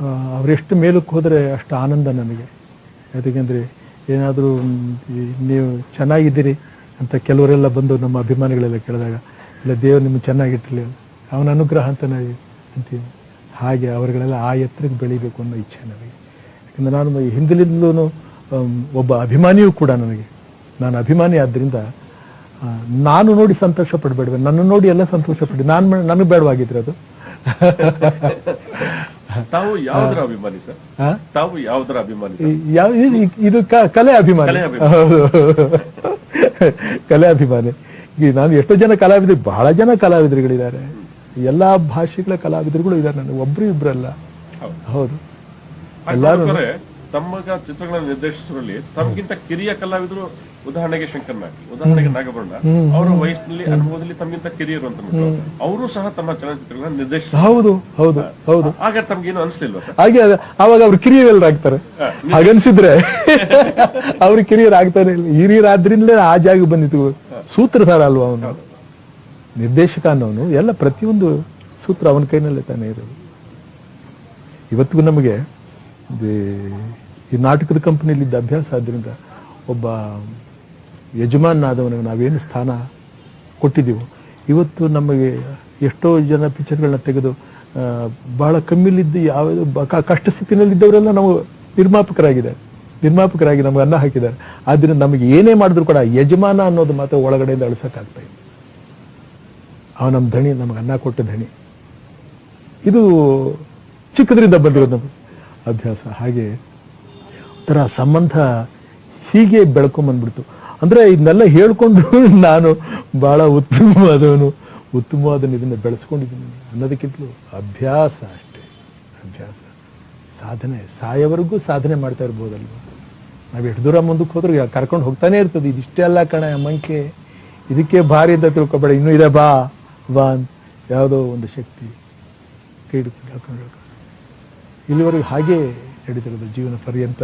ಅವರೆಷ್ಟು ಮೇಲಕ್ಕೆ ಹೋದರೆ ಅಷ್ಟು ಆನಂದ ನನಗೆ ಯಾಕೆಂದರೆ ಏನಾದರೂ ನೀವು ಚೆನ್ನಾಗಿದ್ದೀರಿ ಅಂತ ಕೆಲವರೆಲ್ಲ ಬಂದು ನಮ್ಮ ಅಭಿಮಾನಿಗಳೆಲ್ಲ ಕೇಳಿದಾಗ, ಇಲ್ಲ, ದೇವರು ನಿಮ್ಗೆ ಚೆನ್ನಾಗಿಟ್ಟಿರಲಿ ಅವನ ಅನುಗ್ರಹ ಅಂತ ನಾವು ಅಂತೀವಿ. ಹಾಗೆ ಅವರುಗಳೆಲ್ಲ ಆ ಎತ್ತರಕ್ಕೆ ಬೆಳಿಬೇಕು ಅನ್ನೋ ಇಚ್ಛೆ ನನಗೆ ಯಾಕಂದರೆ ನಾನು ಈ ಹಿಂದಿನಿಂದಲೂ ಒಬ್ಬ ಅಭಿಮಾನಿಯೂ ಕೂಡ ನನಗೆ. ನಾನು ಅಭಿಮಾನಿ ಆದ್ದರಿಂದ ನಾನು ನೋಡಿ ಸಂತೋಷ ಪಡಬೇಡ್ವೆ. ನನ್ನ ನೋಡಿ ಎಲ್ಲ ಸಂತೋಷ ಪಡಿ. ನಾನು ನನಗೆ ಬೇಡವಾಗಿದ್ರೆ ಅದು. ತಾವು ಯಾವ್ದರ ಅಭಿಮಾನಿ ಸರ್? ತಾವು ಯಾವ್ದರ ಅಭಿಮಾನಿ ಇದು- ಕಲೆ ಅಭಿಮಾನಿ. ಕಲೆ ಅಭಿಮಾನಿ. ಈ ನಾನು ಎಷ್ಟೋ ಜನ ಕಲಾವಿದರು ಬಹಳ ಜನ ಕಲಾವಿದರುಗಳಿದ್ದಾರೆ. ಎಲ್ಲಾ ಭಾಷೆಗಳ ಕಲಾವಿದರುಗಳು ಇದ್ದಾರೆ ನನಗೆ ಒಬ್ರು ಇಬ್ರಲ್ಲ. ಹೌದು. ಹೌದು. ಹಾಗೆ ಚಿತ್ರಗಳನ್ನ ತಮ್ಮಗ ಚಿತ್ರಗಳನ್ನು ನಿರ್ದೇಶಿಸುವಲ್ಲಿ ತಮ್ಗಿಂತ ಕಿರಿಯ ಕಲಾವಿದರು ಉದಾಹರಣೆಗೆ ಶಂಕರ್ ನಾಗಿ ಉದಾಹರಣೆಗೆ ನಾಗಭರಣ ಅವರ ವಯಸ್ಸಿನಲ್ಲಿ ಅನುಭವದಲ್ಲಿ ತಮ್ಗಿಂತ ಕಿರಿಯರು ಅಂತ ಅವರು ಸಹ ತಮ್ಮ ಚಲನಚಿತ್ರಗಳನ್ನ ನಿರ್ದೇಶ ಹೌದು ಹೌದು ಹೌದು. ಆಗ ತಮ್ಗೇನು ಏನು ಸರ್? ಹಾಗೆ ಅವಾಗ ಅವ್ರು ಕಿರಿಯರಾಗ್ತಾರೆ ಹಾಗನ್ಸಿದ್ರೆ ಅವ್ರು ಕಿರಿಯರಾಗ್ತಾರೆ ಇಲ್ಲ ಹಿರಿಯರಾದ್ರಿಂದಲೇ ಆ ಜಾಗ ಬಂದಿತ್ತು. ಸೂತ್ರಧಾರ ಅಲ್ವಾ ಅವನು? ನಿರ್ದೇಶಕ ಅನ್ನೋನು ಎಲ್ಲ ಪ್ರತಿಯೊಂದು ಸೂತ್ರ ಅವನ ಕೈನಲ್ಲೇ ತಾನೇ ಇರೋದು. ಇವತ್ತಿಗೂ ನಮಗೆ ಈ ನಾಟಕದ ಕಂಪನಿಯಲ್ಲಿದ್ದ ಅಭ್ಯಾಸ ಆದ್ದರಿಂದ ಒಬ್ಬ ಯಜಮಾನಾದವನಿಗೆ ನಾವೇನು ಸ್ಥಾನ ಕೊಟ್ಟಿದ್ದೀವೋ, ಇವತ್ತು ನಮಗೆ ಎಷ್ಟೋ ಜನ ಪಿಕ್ಚರ್ಗಳನ್ನ ತೆಗೆದು ಬಹಳ ಕಮ್ಮಿಲಿದ್ದು ಯಾವ ಕಷ್ಟ ಸ್ಥಿತಿನಲ್ಲಿದ್ದವರೆಲ್ಲ ನಾವು ನಿರ್ಮಾಪಕರಾಗಿದ್ದಾರೆ. ನಿರ್ಮಾಪಕರಾಗಿ ನಮ್ಗೆ ಅನ್ನ ಹಾಕಿದ್ದಾರೆ. ಆದ್ದರಿಂದ ನಮಗೆ ಏನೇ ಮಾಡಿದ್ರು ಕೂಡ ಯಜಮಾನ ಅನ್ನೋದು ಮಾತ್ರ ಒಳಗಡೆಯಿಂದ ಅಳಿಸೋಕ್ಕಾಗ್ತಾ ಇದೆ ಅವ ನಮ್ಮ ಧಣಿ, ನಮಗೆ ಅನ್ನ ಕೊಟ್ಟ ಧಣಿ. ಇದು ಚಿಕ್ಕದ್ರಿಂದ ಬಂದಿರೋದು ನಮಗೆ. ಅಭ್ಯಾಸ. ಹಾಗೆ ಒಂಥರ ಸಂಬಂಧ ಹೀಗೆ ಬೆಳ್ಕೊಂಬಂದ್ಬಿಡ್ತು ಅಂದರೆ ಇದನ್ನೆಲ್ಲ ಹೇಳ್ಕೊಂಡು ನಾನು ಭಾಳ ಉತ್ತಮವಾದವನು ಉತ್ತಮವಾದನು ಇದನ್ನು ಬೆಳೆಸ್ಕೊಂಡಿದ್ದೀನಿ ಅನ್ನೋದಕ್ಕಿಂತಲೂ ಅಭ್ಯಾಸ ಅಷ್ಟೇ. ಅಭ್ಯಾಸ. ಸಾಧನೆ. ಸಾಯವರೆಗೂ ಸಾಧನೆ ಮಾಡ್ತಾ ಇರ್ಬೋದಲ್ವ? ನಾವು ಎಷ್ಟು ದೂರ ಮುಂದಕ್ಕೆ ಹೋದ್ರೆ ಕರ್ಕೊಂಡು ಹೋಗ್ತಾನೆ ಇರ್ತದೆ. ಇದಿಷ್ಟೇ ಅಲ್ಲ ಕಣ, ಮಂಕೆ. ಇದಕ್ಕೆ ಭಾರಿ ಅಂತ ತಿಳ್ಕೊಬೇಡ. ಇನ್ನೂ ಇದೆ ಬಾ ಬಾ ಅಂತ ಯಾವುದೋ ಒಂದು ಶಕ್ತಿ. ಕೈ ಹಿಡ್ಕೊಂಡು ಇಲ್ಲಿವರೆಗೂ ಹಾಗೆ ನಡೀತಿರೋದು ಜೀವನ ಪರ್ಯಂತ